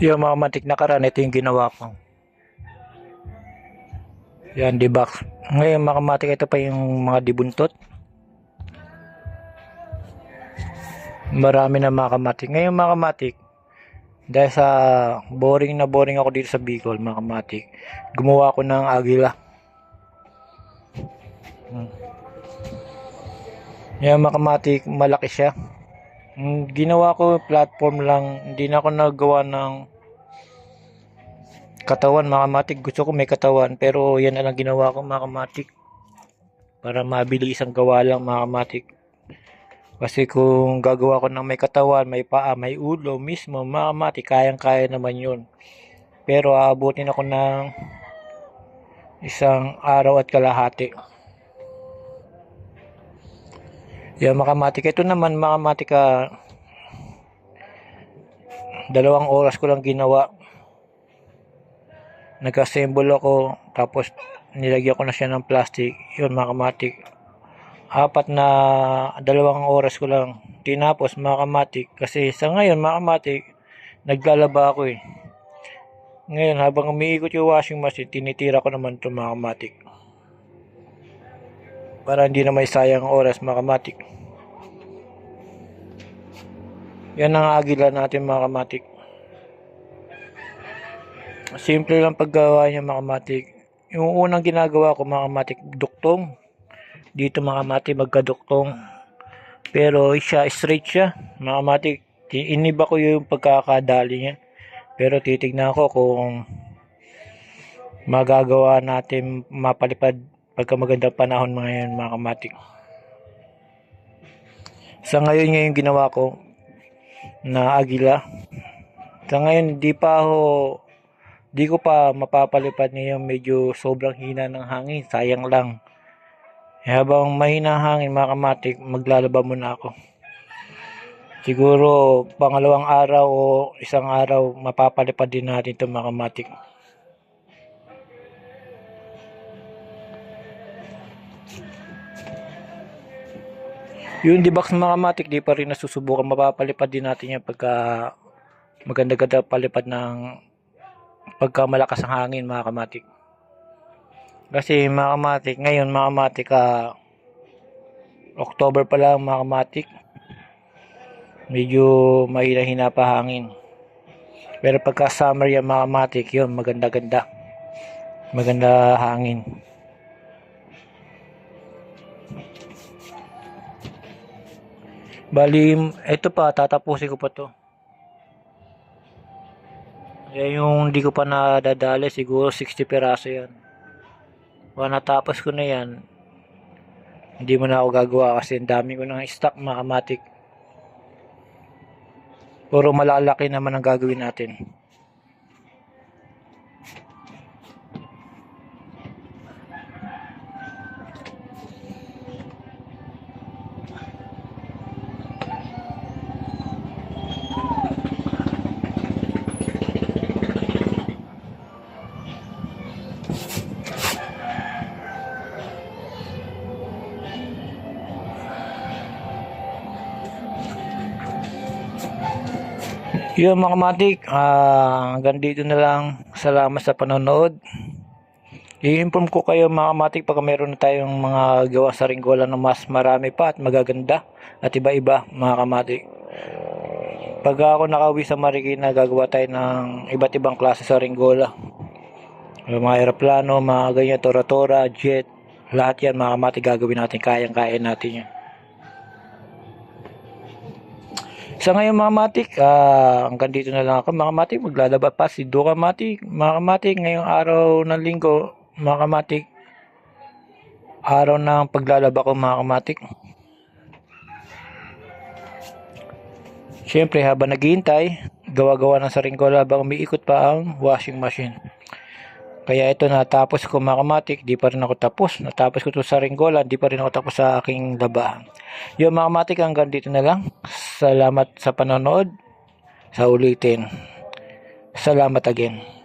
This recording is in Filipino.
Yung mga matik na karan, ito yung ginawa ko. Yan, debox. Ngayon mga matik, ito pa yung mga dibuntot. Marami na mga kamatik. Ngayon mga kamatik, dahil sa boring na boring ako dito sa Bicol, mga kamatik, gumawa ko ng agila. Hmm. Yan mga kamatik, malaki siya. Ang ginawa ko platform lang, hindi na ako nagawa ng katawan mga kamatik. Gusto ko may katawan, pero yan na lang ginawa ko mga kamatik. Para mabilis ang gawa lang mga kamatik. Kasi kung gagawa ko ng may katawan, may paa, may ulo mismo, mga kamatik, kayang-kaya naman yun. Pero aabutin ako ng isang araw at kalahati. Yan mga kamatik. Ito naman mga kamatik, ah, dalawang oras ko lang ginawa. Nag-assemble ako, tapos nilagyan ko na siya ng plastic. Yun mga kamatik. Apat na dalawang oras ko lang tinapos mga kamatik. Kasi sa ngayon mga kamatik, naglalaba ako eh. Ngayon habang umiikot yung washing machine, tinitira ko naman ito mga kamatik. Para hindi na may sayang oras mga kamatik. Yan ang agila natin mga kamatik. Simple lang paggawa niya mga kamatik. Yung unang ginagawa ko mga kamatik, duktong. Dito mga kamatik magkaduktong. Pero siya, straight siya. Mga kamatik, ti- iniba ko yung pagkakadali niya. Pero titignan ko kung magagawa natin mapalipad pagka magandang panahon mga yan mga kamatik. Sa ngayon ngayon ginawa ko na agila. Sa ngayon di pa ako di ko pa mapapalipad ngayon medyo sobrang hina ng hangin. Sayang lang. Eh, habang mahina ang hangin mga kamatik, maglalaba muna ako. Siguro pangalawang araw o isang araw mapapalipad din natin ito mga kamatik. Yung debox mga kamatik, di pa rin nasusubukan. Mapapalipad din natin yan pagka maganda-ganda palipad ng pagka malakas ang hangin mga kamatik. Kasi mga kamatik, ngayon mga kamatik, ah, October pa lang mga kamatik. Medyo mahina-hina pa hangin. Pero pagka summer yan mga kamatik, yun maganda-ganda. Maganda hangin. Bali, ito pa, tatapusin ko pa to. Yan yung hindi ko pa nadadali, siguro 60 peraso yan. Kung natapos ko na yan, hindi mo na ako gagawa kasi ang dami ko ng stock mga kamatik. Puro malalaki naman ang gagawin natin. Yun mga kamatik, ah, hanggang dito na lang. Salamat sa panonood. I-inform ko kayo mga kamatik pag meron na tayong mga gawa sa ringgola na mas marami pa at magaganda at iba-iba mga kamatik. Pag ako nakauwi sa Marikina, gagawa tayo ng iba't ibang klase sa ringgola. Mga aeroplano, mga ganyan, tora-tora, jet, lahat yan mga kamatik gagawin natin, kayang-kaya natin yan. Sa ngayon mga matik, ah, hanggang dito na lang ako. Mga matik, maglalaba pa si Duka Matik. Mga matik, ngayong araw ng linggo, mga kamatik, araw ng paglalaba ko mga kamatik. Siyempre, habang naghihintay, gawa-gawa ng saringgola habang umiikot pa ang washing machine. Kaya ito natapos ko mga kamatik, di pa rin ako tapos. Natapos ko to sa ringgola, di pa rin ako tapos sa aking labahan. Yung mga kamatik, hanggang dito na lang. Salamat sa panonood. Sa ulitin. Salamat again.